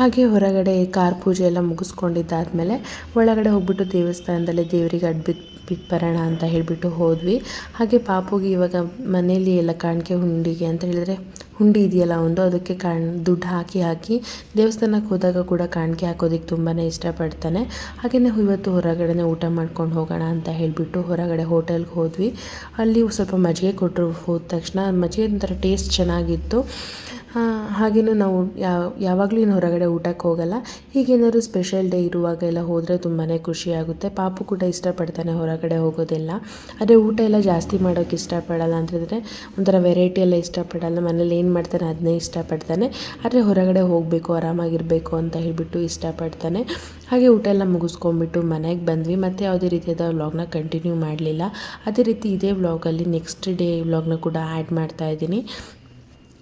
ಹಾಗೆ ಹೊರಗಡೆ ಕಾರ್ ಪೂಜೆ ಎಲ್ಲ ಮುಗಿಸ್ಕೊಂಡಿದ್ದಾದ್ಮೇಲೆ ಒಳಗಡೆ ಹೋಗ್ಬಿಟ್ಟು ದೇವಸ್ಥಾನದಲ್ಲಿ ದೇವರಿಗೆ ಅಡ್ಬಿಟ್ಟು ಬಿಟ್ಟು ಬರೋಣ ಅಂತ ಹೇಳಿಬಿಟ್ಟು ಹೋದ್ವಿ. ಹಾಗೆ ಪಾಪುಗೆ ಇವಾಗ ಮನೆಯಲ್ಲಿ ಎಲ್ಲ ಕಾಣಿಕೆ ಹುಂಡಿಗೆ ಅಂತ ಹೇಳಿದರೆ ಹುಂಡಿ ಇದೆಯಲ್ಲ ಒಂದು, ಅದಕ್ಕೆ ಕಾಣ್, ದುಡ್ಡು ಹಾಕಿ ಹಾಕಿ ದೇವಸ್ಥಾನಕ್ಕೆ ಹೋದಾಗ ಕೂಡ ಕಾಣಿಕೆ ಹಾಕೋದಕ್ಕೆ ತುಂಬಾ ಇಷ್ಟಪಡ್ತಾನೆ. ಹಾಗೆಯೇ ಇವತ್ತು ಹೊರಗಡೆನೇ ಊಟ ಮಾಡ್ಕೊಂಡು ಹೋಗೋಣ ಅಂತ ಹೇಳಿಬಿಟ್ಟು ಹೊರಗಡೆ ಹೋಟೆಲ್ಗೆ ಹೋದ್ವಿ. ಅಲ್ಲಿ ಸ್ವಲ್ಪ ಮಜ್ಜಿಗೆ ಕೊಟ್ಟರು ಹೋದ ತಕ್ಷಣ ಮಜ್ಜಿಗೆ ಒಂಥರ ಟೇಸ್ಟ್ ಚೆನ್ನಾಗಿತ್ತು. ಹಾಗೆಯೂ ನಾವು ಯಾವಾಗಲೂ ಇನ್ನು ಹೊರಗಡೆ ಊಟಕ್ಕೆ ಹೋಗಲ್ಲ. ಹೀಗೇನಾದ್ರು ಸ್ಪೆಷಲ್ ಡೇ ಇರುವಾಗ ಎಲ್ಲ ಹೋದರೆ ತುಂಬಾ ಖುಷಿಯಾಗುತ್ತೆ. ಪಾಪು ಕೂಡ ಇಷ್ಟಪಡ್ತಾನೆ ಹೊರಗಡೆ ಹೋಗೋದೆಲ್ಲ. ಆದರೆ ಊಟ ಎಲ್ಲ ಜಾಸ್ತಿ ಮಾಡೋಕ್ಕೆ ಇಷ್ಟಪಡಲ್ಲ ಅಂತಂದರೆ ಒಂಥರ ವೆರೈಟಿ ಎಲ್ಲ ಇಷ್ಟಪಡಲ್ಲ. ಮನೇಲಿ ಏನು ಮಾಡ್ತಾನೆ ಅದನ್ನೇ ಇಷ್ಟಪಡ್ತಾನೆ. ಆದರೆ ಹೊರಗಡೆ ಹೋಗಬೇಕು, ಆರಾಮಾಗಿರಬೇಕು ಅಂತ ಹೇಳಿಬಿಟ್ಟು ಇಷ್ಟಪಡ್ತಾನೆ. ಹಾಗೆ ಊಟ ಎಲ್ಲ ಮುಗಿಸ್ಕೊಂಬಿಟ್ಟು ಮನೆಗೆ ಬಂದ್ವಿ. ಮತ್ತು ಯಾವುದೇ ರೀತಿಯಾದ ವ್ಲಾಗ್ನ ಕಂಟಿನ್ಯೂ ಮಾಡಲಿಲ್ಲ. ಅದೇ ರೀತಿ ಇದೇ ವ್ಲಾಗಲ್ಲಿ ನೆಕ್ಸ್ಟ್ ಡೇ ವ್ಲಾಗ್ನ ಕೂಡ ಆ್ಯಡ್ ಮಾಡ್ತಾ ಇದ್ದೀನಿ.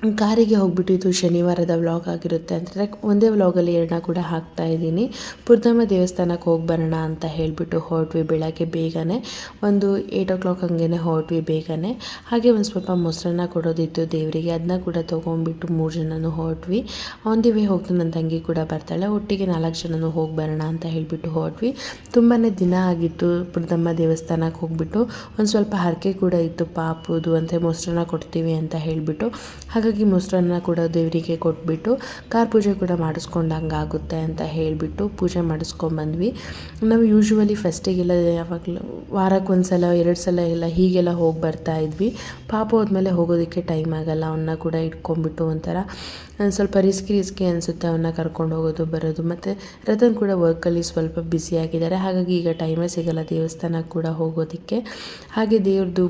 ಕಾರಿಗೆ ಹೋಗ್ಬಿಟ್ಟು ಇದು ಶನಿವಾರದ ವ್ಲಾಗ್ ಆಗಿರುತ್ತೆ ಅಂತಂದರೆ ಒಂದೇ ವ್ಲಾಗಲ್ಲಿ ಎರಡನ್ನ ಕೂಡ ಹಾಕ್ತಾ ಇದ್ದೀನಿ. ಪುರ್ದಮ್ಮ ದೇವಸ್ಥಾನಕ್ಕೆ ಹೋಗಿ ಬರೋಣ ಅಂತ ಹೇಳಿಬಿಟ್ಟು ಹೊರಟ್ವಿ ಬೆಳಗ್ಗೆ ಬೇಗನೆ. ಒಂದು ಏಯ್ಟ್ ಓ ಕ್ಲಾಕ್ ಹಂಗೆ ಹೊರಟ್ವಿ ಬೇಗನೆ. ಹಾಗೆ ಒಂದು ಸ್ವಲ್ಪ ಮೊಸರನ್ನ ಕೊಡೋದಿತ್ತು ದೇವರಿಗೆ. ಅದನ್ನ ಕೂಡ ತೊಗೊಂಡ್ಬಿಟ್ಟು ಮೂರು ಜನನೂ ಹೊರಟ್ವಿ. ಆನ್ ದಿ ವೇ ಹೋಗ್ತು ನನ್ನ ತಂಗಿ ಕೂಡ ಬರ್ತಾಳೆ ಒಟ್ಟಿಗೆ ನಾಲ್ಕು ಜನನೂ ಹೋಗಿ ಬರೋಣ ಅಂತ ಹೇಳಿಬಿಟ್ಟು ಹೊರಟ್ವಿ. ತುಂಬಾ ದಿನ ಆಗಿತ್ತು ಪುರ್ದಮ್ಮ ದೇವಸ್ಥಾನಕ್ಕೆ ಹೋಗ್ಬಿಟ್ಟು. ಒಂದು ಸ್ವಲ್ಪ ಹರಕೆ ಕೂಡ ಇತ್ತು ಪಾಪದು, ಅಂತ ಮೊಸರನ್ನ ಕೊಡ್ತೀವಿ ಅಂತ ಹೇಳಿಬಿಟ್ಟು. ಹಾಗಾಗಿ ಹಾಗಾಗಿ ಮೊಸರನ್ನ ಕೂಡ ದೇವರಿಗೆ ಕೊಟ್ಬಿಟ್ಟು ಕಾರ್ ಪೂಜೆ ಕೂಡ ಮಾಡಿಸ್ಕೊಂಡಂಗೆ ಆಗುತ್ತೆ ಅಂತ ಹೇಳಿಬಿಟ್ಟು ಪೂಜೆ ಮಾಡಿಸ್ಕೊಂಬಂದ್ವಿ. ನಾವು ಯೂಶ್ವಲಿ ಫಸ್ಟಿಗೆಲ್ಲ ಯಾವಾಗಲೂ ವಾರಕ್ಕೆ ಒಂದು ಸಲ ಎರಡು ಸಲ ಎಲ್ಲ ಹೀಗೆಲ್ಲ ಹೋಗಿ ಬರ್ತಾ ಇದ್ವಿ. ಪಾಪ ಹೋದ್ಮೇಲೆ ಹೋಗೋದಕ್ಕೆ ಟೈಮ್ ಆಗಲ್ಲ ಅವನ್ನ ಕೂಡ ಇಟ್ಕೊಂಡ್ಬಿಟ್ಟು ಒಂಥರ ಸ್ವಲ್ಪ ರಿಸ್ಕಿ ರಿಸ್ಕಿ ಅನಿಸುತ್ತೆ ಅವನ್ನ ಕರ್ಕೊಂಡು ಹೋಗೋದು, ಬರೋದು. ಮತ್ತು ರತನ್ ಕೂಡ ವರ್ಕಲ್ಲಿ ಸ್ವಲ್ಪ ಬ್ಯುಸಿಯಾಗಿದ್ದಾರೆ ಹಾಗಾಗಿ ಈಗ ಟೈಮೇ ಸಿಗಲ್ಲ ದೇವಸ್ಥಾನಕ್ಕೆ ಕೂಡ ಹೋಗೋದಕ್ಕೆ. ಹಾಗೆ ದೇವ್ರದ್ದು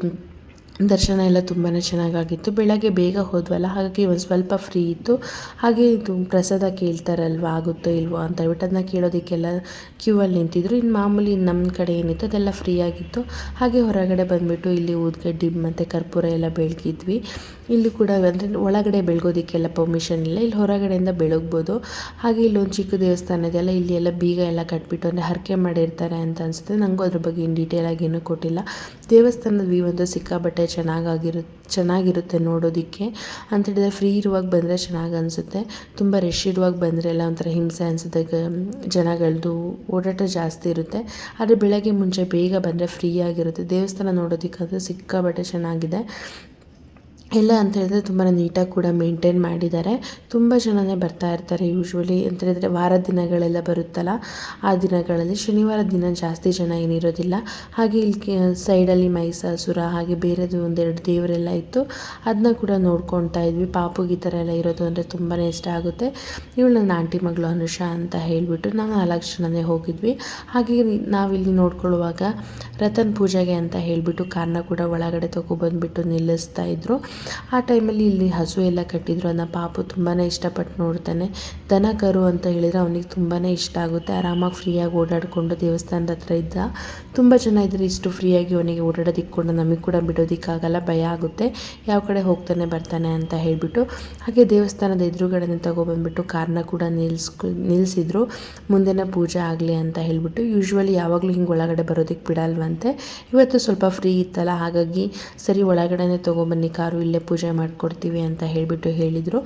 ದರ್ಶನ ಎಲ್ಲ ತುಂಬಾ ಚೆನ್ನಾಗಾಗಿತ್ತು. ಬೆಳಗ್ಗೆ ಬೇಗ ಹೋದ್ವಲ್ಲ, ಹಾಗಾಗಿ ಒಂದು ಸ್ವಲ್ಪ ಫ್ರೀ ಇತ್ತು. ಹಾಗೆ ಇದು ಪ್ರಸಾದ ಕೇಳ್ತಾರಲ್ವ, ಆಗುತ್ತೋ ಇಲ್ವೋ ಅಂತ ಹೇಳ್ಬಿಟ್ಟು ಅದನ್ನ ಕೇಳೋದಕ್ಕೆಲ್ಲ ಕ್ಯೂ ಅಲ್ಲಿ ನಿಂತಿದ್ರು. ಇನ್ನು ಮಾಮೂಲಿ ನಮ್ಮ ಕಡೆ ಏನಿತ್ತು, ಅದೆಲ್ಲ ಫ್ರೀ ಆಗಿತ್ತು. ಹಾಗೆ ಹೊರಗಡೆ ಬಂದುಬಿಟ್ಟು ಇಲ್ಲಿ ಊದ್ಗಡ್ಡಿ ಮತ್ತು ಕರ್ಪೂರ ಎಲ್ಲ ಬೆಳಗಿದ್ವಿ ಇಲ್ಲಿ ಕೂಡ ಅಂದರೆ ಒಳಗಡೆ ಬೆಳಗೋದಕ್ಕೆಲ್ಲ ಪರ್ಮಿಷನ್ ಇಲ್ಲ. ಇಲ್ಲಿ ಹೊರಗಡೆಯಿಂದ ಬೆಳಗ್ಬೋದು. ಹಾಗೆ ಇಲ್ಲೊಂದು ಚಿಕ್ಕ ದೇವಸ್ಥಾನ ಇದೆಯಲ್ಲ ಇಲ್ಲಿ ಎಲ್ಲ ಬೀಗ ಎಲ್ಲ ಕಟ್ಬಿಟ್ಟು ಅಂದರೆ ಹರಕೆ ಮಾಡಿರ್ತಾರೆ ಅಂತ ಅನಿಸುತ್ತೆ. ನನಗೂ ಅದ್ರ ಬಗ್ಗೆ ಇನ್ ಆಗಿ ಏನೂ ಕೊಟ್ಟಿಲ್ಲ. ದೇವಸ್ಥಾನದ ವ್ಯೂ ಒಂದು ಸಿಕ್ಕಾಬಟ್ಟೆ ಚೆನ್ನಾಗಾಗಿರು, ಚೆನ್ನಾಗಿರುತ್ತೆ ನೋಡೋದಕ್ಕೆ. ಅಂತ ಹೇಳಿದ್ರೆ ಫ್ರೀ ಇರುವಾಗ ಬಂದರೆ ಚೆನ್ನಾಗಿ ಅನಿಸುತ್ತೆ. ತುಂಬ ರಶ್ ಇರುವಾಗ ಬಂದರೆ ಎಲ್ಲ ಒಂಥರ ಹಿಂಸೆ ಅನಿಸುತ್ತೆ. ಜನಗಳದ್ದು ಓಡಾಟ ಜಾಸ್ತಿ ಇರುತ್ತೆ. ಆದರೆ ಬೆಳಗ್ಗೆ ಮುಂಚೆ ಬೇಗ ಬಂದರೆ ಫ್ರೀ ಆಗಿರುತ್ತೆ. ದೇವಸ್ಥಾನ ನೋಡೋದಕ್ಕಾದರೆ ಸಿಕ್ಕಾಬಟ್ಟೆ ಚೆನ್ನಾಗಿದೆ. ಎಲ್ಲ ಅಂತ ಹೇಳಿದ್ರೆ ತುಂಬಾ ನೀಟಾಗಿ ಕೂಡ ಮೇಂಟೈನ್ ಮಾಡಿದ್ದಾರೆ. ತುಂಬ ಜನನೇ ಬರ್ತಾ ಇರ್ತಾರೆ ಯೂಶ್ವಲಿ ಅಂತ ಹೇಳಿದ್ರೆ ವಾರ ದಿನಗಳೆಲ್ಲ ಬರುತ್ತಲ್ಲ, ಆ ದಿನಗಳಲ್ಲಿ ಶನಿವಾರ ದಿನ ಜಾಸ್ತಿ ಜನ ಏನಿರೋದಿಲ್ಲ. ಹಾಗೆ ಇಲ್ಲಿ ಸೈಡಲ್ಲಿ ಮೈಸಾಸುರ ಹಾಗೆ ಬೇರೆದು ಒಂದೆರಡು ದೇವರೆಲ್ಲ ಇತ್ತು. ಅದನ್ನ ಕೂಡ ನೋಡ್ಕೊತಾ ಇದ್ವಿ. ಪಾಪುಗೆ ಈ ಥರ ಎಲ್ಲ ಇರೋದು ಅಂದರೆ ತುಂಬಾ ಇಷ್ಟ ಆಗುತ್ತೆ. ಇವಳು ನನ್ನ ಆಂಟಿ ಮಗಳು ಅನುಷಾ ಅಂತ ಹೇಳಿಬಿಟ್ಟು ನಾವು ನಾಲ್ಕು ಜನನೇ ಹೋಗಿದ್ವಿ. ಹಾಗೆ ನಾವಿಲ್ಲಿ ನೋಡ್ಕೊಳ್ಳುವಾಗ ರತನ್ ಪೂಜೆಗೆ ಅಂತ ಹೇಳಿಬಿಟ್ಟು ಕಾರ್ನ ಕೂಡ ಒಳಗಡೆ ತಗೊಬಂದ್ಬಿಟ್ಟು ನಿಲ್ಲಿಸ್ತಾ ಇದ್ರು. ಆ ಟೈಮಲ್ಲಿ ಇಲ್ಲಿ ಹಸು ಎಲ್ಲ ಕಟ್ಟಿದ್ರು. ಅದನ್ನ ಪಾಪು ತುಂಬಾ ಇಷ್ಟಪಟ್ಟು ನೋಡ್ತಾನೆ. ದನ, ಕರು ಅಂತ ಹೇಳಿದರೆ ಅವನಿಗೆ ತುಂಬಾ ಇಷ್ಟ ಆಗುತ್ತೆ. ಆರಾಮಾಗಿ ಫ್ರೀಯಾಗಿ ಓಡಾಡಿಕೊಂಡು ದೇವಸ್ಥಾನದ ಹತ್ರ ಇದ್ದ ತುಂಬ ಜನ ಇದ್ದರೆ ಇಷ್ಟು ಫ್ರೀಯಾಗಿ ಅವನಿಗೆ ಓಡಾಡೋದಿಕ್ಕೊಂಡು ನಮಗೆ ಕೂಡ ಬಿಡೋದಕ್ಕಾಗಲ್ಲ, ಭಯ ಆಗುತ್ತೆ. ಯಾವ ಕಡೆ ಹೋಗ್ತಾನೆ, ಬರ್ತಾನೆ ಅಂತ ಹೇಳಿಬಿಟ್ಟು ಹಾಗೆ ದೇವಸ್ಥಾನದ ಎದುರುಗಡೆನೆ ತಗೊಬಂದ್ಬಿಟ್ಟು ಕಾರ್ನ ಕೂಡ ನಿಲ್ಸ್ಕೊ ನಿಲ್ಲಿಸಿದ್ರು ಮುಂದೆನೇ ಪೂಜೆ ಆಗಲಿ ಅಂತ ಹೇಳಿಬಿಟ್ಟು ಯೂಶ್ವಲಿ ಯಾವಾಗಲೂ ಹಿಂಗೆ ಒಳಗಡೆ ಬರೋದಕ್ಕೆ ಬಿಡಲ್ವಂತೆ. ಇವತ್ತು ಸ್ವಲ್ಪ ಫ್ರೀ ಇತ್ತಲ್ಲ, ಹಾಗಾಗಿ ಸರಿ ಒಳಗಡೆನೆ ತೊಗೊಬನ್ನಿ, ಕಾರು ಇಲ್ಲೇ ಪೂಜೆ ಮಾಡಿಕೊಡ್ತೀವಿ ಅಂತ ಹೇಳಿಬಿಟ್ಟು ಹೇಳಿದರು.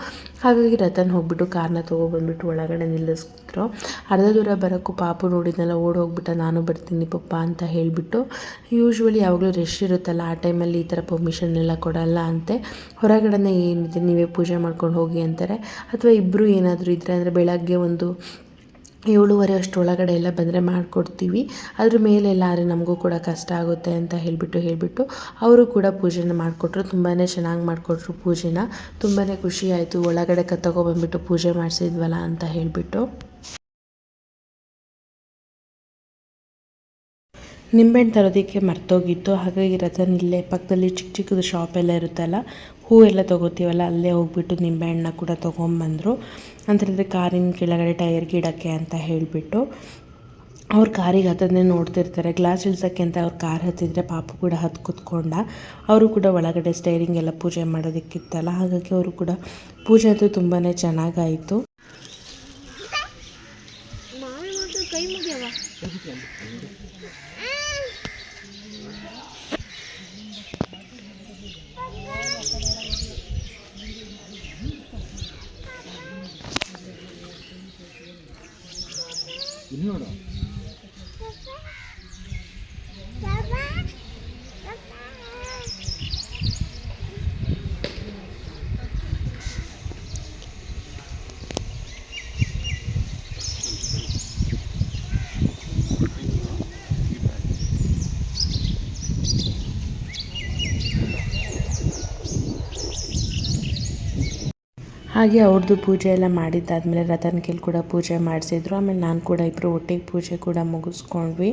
ಹಾಗಾಗಿ ರತನ್ ಹೋಗ್ಬಿಟ್ಟು ಕಾರ್ನ ತೊಗೊಬಂದ್ಬಿಟ್ಟು ಒಳಗಡೆ ನಿಲ್ಲಿಸ್ತಿದ್ರು ಅರ್ಧ ದೂರ ಬರೋಕ್ಕೂ ಪಾಪು ನೋಡಿದ್ನೆಲ್ಲ, ಓಡಿ ಹೋಗ್ಬಿಟ್ಟು, ನಾನು ಬರ್ತೀನಿ ಪಪ್ಪ ಅಂತ ಹೇಳಿಬಿಟ್ಟು ಯೂಶ್ವಲಿ ಯಾವಾಗಲೂ ರಶ್ ಇರುತ್ತಲ್ಲ, ಆ ಟೈಮಲ್ಲಿ ಈ ಥರ ಪರ್ಮಿಷನ್ ಎಲ್ಲ ಕೊಡಲ್ಲ ಅಂತೆ. ಹೊರಗಡೆನೇ ಏನಿದೆ, ನೀವೇ ಪೂಜೆ ಮಾಡ್ಕೊಂಡು ಹೋಗಿ ಅಂತಾರೆ. ಅಥವಾ ಇಬ್ಬರು ಏನಾದರೂ ಇದ್ದರೆ ಅಂದರೆ ಬೆಳಗ್ಗೆ ಒಂದು ಏಳುವರೆ ಅಷ್ಟರೊಳಗಡೆ ಎಲ್ಲ ಬಂದರೆ ಮಾಡಿಕೊಡ್ತೀವಿ. ಅದ್ರ ಮೇಲೆ ಆದರೆ ನಮಗೂ ಕೂಡ ಕಷ್ಟ ಆಗುತ್ತೆ ಅಂತ ಹೇಳಿಬಿಟ್ಟು ಹೇಳಿಬಿಟ್ಟು ಅವರು ಕೂಡ ಪೂಜೆನ ಮಾಡಿಕೊಟ್ರು. ತುಂಬಾ ಚೆನ್ನಾಗಿ ಮಾಡಿಕೊಟ್ರು ಪೂಜೆನ. ತುಂಬಾ ಖುಷಿ ಆಯಿತು. ಒಳಗಡೆ ಕ ಪೂಜೆ ಮಾಡಿಸಿದ್ವಲ್ಲ ಅಂತ ಹೇಳಿಬಿಟ್ಟು. ನಿಂಬೆಹಣ್ಣು ತರೋದಕ್ಕೆ ಮರ್ತೋಗಿತ್ತು. ಹಾಗಾಗಿ ರತನ್ ಇಲ್ಲೇ ಪಕ್ಕದಲ್ಲಿ ಚಿಕ್ಕ ಚಿಕ್ಕದು ಶಾಪ್ ಎಲ್ಲ ಇರುತ್ತಲ್ಲ, ಹೂವೆಲ್ಲ ತೊಗೋತೀವಲ್ಲ, ಅಲ್ಲೇ ಹೋಗ್ಬಿಟ್ಟು ನಿಂಬೆಹಣ್ಣ ಕೂಡ ತೊಗೊಂಬಂದರು. ಅಂತಂದರೆ ಕಾರಿನ ಕೆಳಗಡೆ ಟೈರ್ಗೆ ಇಡೋಕ್ಕೆ ಅಂತ ಹೇಳಿಬಿಟ್ಟು ಅವ್ರ ಕಾರಿಗೆ ಹತ್ತದನ್ನೇ ನೋಡ್ತಿರ್ತಾರೆ. ಗ್ಲಾಸ್ ಇಳಿಸೋಕ್ಕೆ ಅಂತ ಅವ್ರ ಕಾರ್ ಹತ್ತಿದ್ರೆ ಪಾಪು ಕೂಡ ಹತ್ತು ಕೂತ್ಕೊಂಡ. ಅವರು ಕೂಡ ಒಳಗಡೆ ಸ್ಟೈರಿಂಗ್ ಎಲ್ಲ ಪೂಜೆ ಮಾಡೋದಕ್ಕಿತ್ತಲ್ಲ, ಹಾಗಾಗಿ ಅವರು ಕೂಡ ಪೂಜೆ ಅಂತೂ ತುಂಬಾ ಚೆನ್ನಾಗಾಯಿತು ಕೈ ಮುಗಿಯವ ಇಲ್ಲಿ ನೋಡು ಹಾಗೆ ಅವ್ರದ್ದು ಪೂಜೆ ಎಲ್ಲ ಮಾಡಿದ್ದಾದಮೇಲೆ ರತನ್ ಕೇಳಿ ಕೂಡ ಪೂಜೆ ಮಾಡಿಸಿದ್ರು. ಆಮೇಲೆ ನಾನು ಕೂಡ ಇಬ್ಬರು ಒಟ್ಟಿಗೆ ಪೂಜೆ ಕೂಡ ಮುಗಿಸ್ಕೊಂಡ್ವಿ.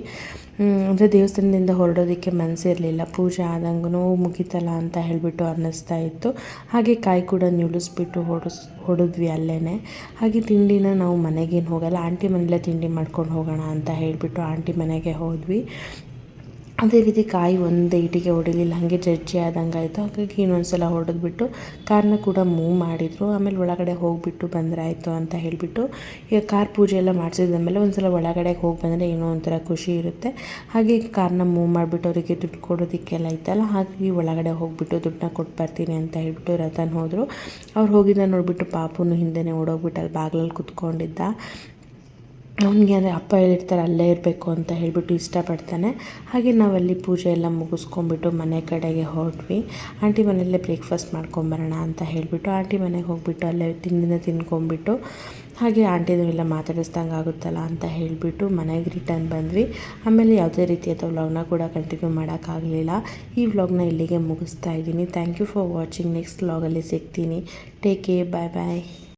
ಅಂದರೆ ದೇವಸ್ಥಾನದಿಂದ ಹೊರಡೋದಕ್ಕೆ ಮನಸ್ಸಿರಲಿಲ್ಲ ಪೂಜೆ ಆದಂಗೂ ಮುಗೀತಲ್ಲ ಅಂತ ಹೇಳಿಬಿಟ್ಟು ಅನ್ನಿಸ್ತಾ ಇತ್ತು. ಹಾಗೆ ಕಾಯಿ ಕೂಡ ನಿಲ್ಲಿಸ್ಬಿಟ್ಟು ಹೊಡಿಸ್, ಹೊಡೆದ್ವಿ ಅಲ್ಲೇ ಹಾಗೆ ತಿಂಡಿನ ನಾವು ಮನೆಗೇನು ಹೋಗಲ್ಲ. ಆಂಟಿ ಮನೆಯಲ್ಲೇ ತಿಂಡಿ ಮಾಡ್ಕೊಂಡು ಹೋಗೋಣ ಅಂತ ಹೇಳಿಬಿಟ್ಟು ಆಂಟಿ ಮನೆಗೆ ಹೋದ್ವಿ. ಅದೇ ರೀತಿ ಕಾಯಿ ಒಂದು ಇಟಿಗೆ ಹೊಡಿಲಿಲ್ಲ ಹಾಗೆ ಜಜ್ಜಿ ಆದಂಗೆ ಆಯಿತು ಹಾಗಾಗಿ ಇನ್ನೊಂದು ಸಲ ಹೊಡೆದ್ಬಿಟ್ಟು ಕಾರ್ನ ಕೂಡ ಮೂವ್ ಮಾಡಿದರು. ಆಮೇಲೆ ಒಳಗಡೆ ಹೋಗಿಬಿಟ್ಟು ಬಂದ್ರಾಯಿತು ಅಂತ ಹೇಳಿಬಿಟ್ಟು ಈಗ ಕಾರ್ ಪೂಜೆ ಎಲ್ಲ ಮಾಡಿಸಿದ್ಮೇಲೆ ಒಂದು ಸಲ ಒಳಗಡೆ ಹೋಗಿ ಬಂದರೆ ಏನೋ ಒಂಥರ ಖುಷಿ ಇರುತ್ತೆ. ಹಾಗೆ ಕಾರ್ನ ಮೂವ್ ಮಾಡಿಬಿಟ್ಟು ಅವರಿಗೆ ದುಡ್ಡು ಕೊಡೋದಕ್ಕೆಲ್ಲ ಇತ್ತಲ್ಲ ಹಾಗಾಗಿ ಒಳಗಡೆ ಹೋಗಿಬಿಟ್ಟು ದುಡ್ಡನ್ನ ಕೊಟ್ಟು ಬರ್ತೀನಿ ಅಂತ ಹೇಳಿಬಿಟ್ಟು ರತನ್ ಹೋದರು. ಅವ್ರು ಹೋಗಿದ್ದ ನೋಡಿಬಿಟ್ಟು ಪಾಪುನು ಹಿಂದೆನೇ ಓಡೋಗ್ಬಿಟ್ಟು ಅಲ್ಲಿ ಬಾಗಿಲಲ್ಲಿ ಕುತ್ಕೊಂಡಿದ್ದ. ಅವನಿಗೆ ಅಂದರೆ ಅಪ್ಪ ಹೇಳಿರ್ತಾರೆ ಅಲ್ಲೇ ಇರಬೇಕು ಅಂತ ಹೇಳಿಬಿಟ್ಟು ಇಷ್ಟಪಡ್ತಾನೆ. ಹಾಗೆ ನಾವಲ್ಲಿ ಪೂಜೆ ಎಲ್ಲ ಮುಗಿಸ್ಕೊಂಬಿಟ್ಟು ಮನೆ ಕಡೆಗೆ ಹೊರಟ್ವಿ. ಆಂಟಿ ಮನೆಯಲ್ಲೇ ಬ್ರೇಕ್ಫಾಸ್ಟ್ ಮಾಡ್ಕೊಂಬರೋಣ ಅಂತ ಹೇಳಿಬಿಟ್ಟು ಆಂಟಿ ಮನೆಗೆ ಹೋಗಿಬಿಟ್ಟು ಅಲ್ಲೇ ತಿಂಡಿನ ತಿನ್ಕೊಂಬಿಟ್ಟು ಹಾಗೆ ಆಂಟಿನೂ ಎಲ್ಲ ಮಾತಾಡಿಸ್ದಂಗೆ ಆಗುತ್ತಲ್ಲ ಅಂತ ಹೇಳಿಬಿಟ್ಟು ಮನೆಗೆ ರಿಟರ್ನ್ ಬಂದ್ವಿ. ಆಮೇಲೆ ಯಾವುದೇ ರೀತಿಯಾದ ವ್ಲಾಗ್ನ ಕೂಡ ಕಂಟಿನ್ಯೂ ಮಾಡೋಕ್ಕಾಗಲಿಲ್ಲ. ಈ ವ್ಲಾಗ್ನ ಇಲ್ಲಿಗೆ ಮುಗಿಸ್ತಾ ಇದ್ದೀನಿ. Thank you for watching next ವ್ಲಾಗಲ್ಲಿ ಸಿಗ್ತೀನಿ. ಟೇಕ್ ಕೇರ್ ಬಾಯ್ ಬಾಯ್